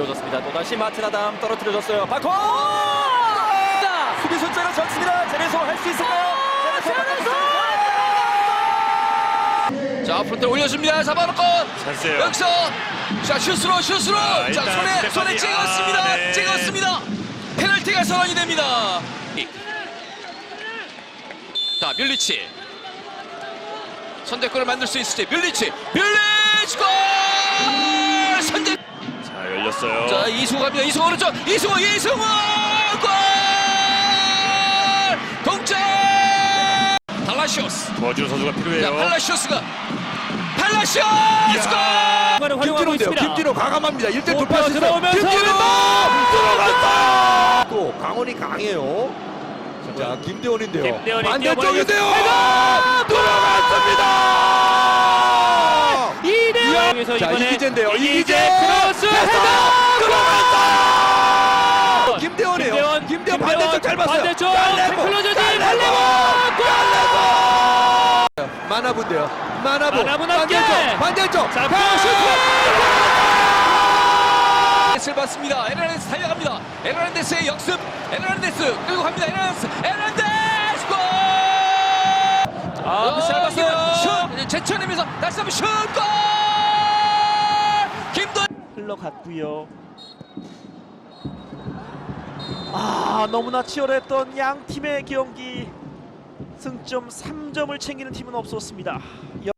띄워줬습니다. 또다시 마트나담 떨어뜨려줬어요. 바코! 수비 숫자로 졌습니다. 제네소 할 수 있을까요? 제네소! 자 프론트 올려줍니다. 잡아놓고 찬스예요. 여기서 자 슛으로 슛으로 아, 자 손에 스테파니. 손에 찍었습니다. 아, 네. 찍었습니다. 페널티가 선언이 됩니다. 자 뮬리치 선제골을 만들 수 있을지 뮬리치 뮬리치 골 자 이승우 갑니다. 이승우 오른쪽 이승우 이승우 골 동점 발라시오스 도와주는 선수가 자 필요해요. 발라시오스가 발라시오스 골 활용하고 김진호인데요. 있습니다. 김진호 과감합니다. 1대 오, 돌파했어요. 들어오면서 김진호 들어갔다. 또 강원이 강해요. 자 김대원인데요. 김대원이 반대쪽인데요. 뛰어버리겠습니다. 들어갔습니다. 이대영에서 자 이번에 이기재인데요. 이기재 크로스 패스! 헤더 들어갔다. 김대원이에요. 김대원, 김대원 봤어요. 반대쪽 클로저지 깔레고, 달리고 만화분데요. 만화분. 만화분 함께. 반대쪽. 반대쪽. 자! 에란데스를 받습니다. 에란데스 달려갑니다. 에란데스의 역습. 에란데스 끌고 갑니다. 에란데스. 에란데스 골! 아, 잘 봤어요. 슛! 제쳐내면서 다시 한번 슛! 골! 김도 흘러갔고요. 아 너무나 치열했던 양 팀의 경기 승점 3점을 챙기는 팀은 없었습니다.